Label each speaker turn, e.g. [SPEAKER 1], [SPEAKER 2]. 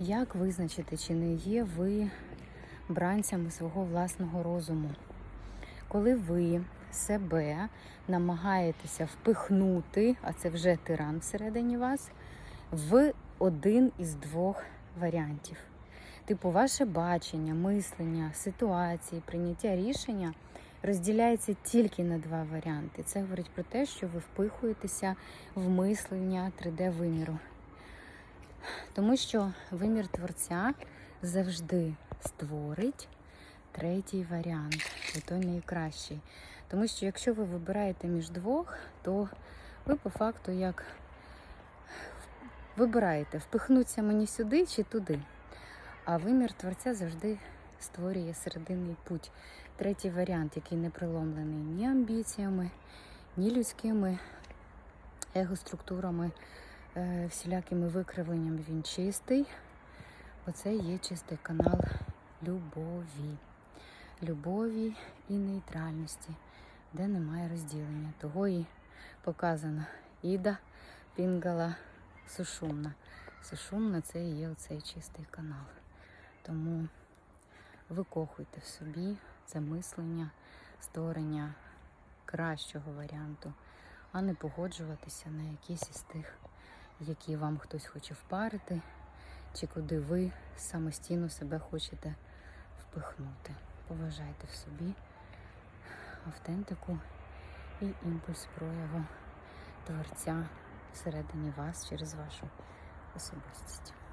[SPEAKER 1] Як визначити, чи не є ви бранцями свого власного розуму? Коли ви себе намагаєтеся впихнути, а це вже тиран всередині вас, в один із двох варіантів. Типу, ваше бачення, мислення, ситуації, прийняття рішення розділяється тільки на два варіанти. Це говорить про те, що ви впихуєтеся в мислення 3D-виміру. Тому що вимір творця завжди створить третій варіант, і той найкращий. Тому що якщо ви вибираєте між двох, то ви по факту як вибираєте, впихнуться мені сюди чи туди. А вимір творця завжди створює серединний путь. Третій варіант, який не приломлений ні амбіціями, ні людськими егоструктурами, всілякими викривленнями. Він чистий. Оце є чистий канал любові. Любові і нейтральності, де немає розділення. Того і показано Іда, Пінгала, Сушумна. Сушумна це і є оцей чистий канал. Тому викохуйте в собі це мислення, створення кращого варіанту, а не погоджуватися на якісь із тих, які вам хтось хоче впарити, чи куди ви самостійно себе хочете впихнути. Поважайте в собі автентику і імпульс прояву творця всередині вас через вашу особистість.